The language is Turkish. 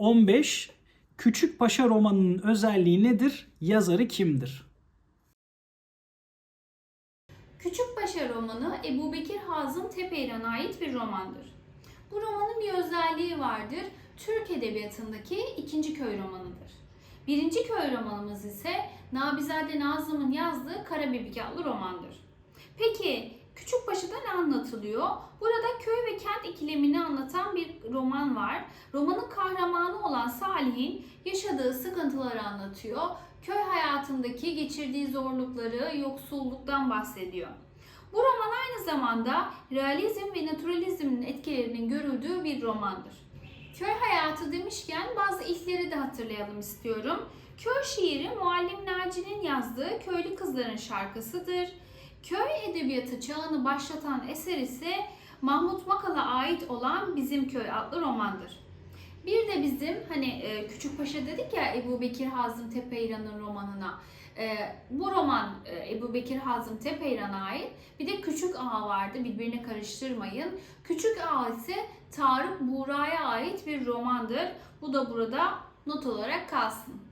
15. Küçük Paşa romanının özelliği nedir? Yazarı kimdir? Küçük Paşa romanı Ebu Bekir Hazım Tepeyran'a ait bir romandır. Bu romanın bir özelliği vardır. Türk Edebiyatı'ndaki ikinci köy romanıdır. Birinci köy romanımız ise Nabizade Nazım'ın yazdığı Karabibik adlı romandır. Peki anlatılıyor? Burada köy ve kent ikilemini anlatan bir roman var. Romanın kahramanı olan Salih'in yaşadığı sıkıntıları anlatıyor. Köy hayatındaki geçirdiği zorlukları, yoksulluktan bahsediyor. Bu roman aynı zamanda realizm ve naturalizmin etkilerinin görüldüğü bir romandır. Köy hayatı demişken bazı ilkleri de hatırlayalım istiyorum. Köy şiiri Muallim Naci'nin yazdığı Köylü Kızların şarkısıdır. Köy edebiyatı çağını başlatan eser ise Mahmut Makal'a ait olan Bizim Köy adlı romandır. Bir de bizim hani e, Küçük Paşa dedik ya Ebu Bekir Hazım Tepeyran'ın romanına. E, bu roman e, Ebu Bekir Hazım Tepeyran'a ait. Bir de Küçük Ağa vardı birbirine karıştırmayın. Küçük Ağa ise Tarık Buğra'ya ait bir romandır. Bu da burada not olarak kalsın.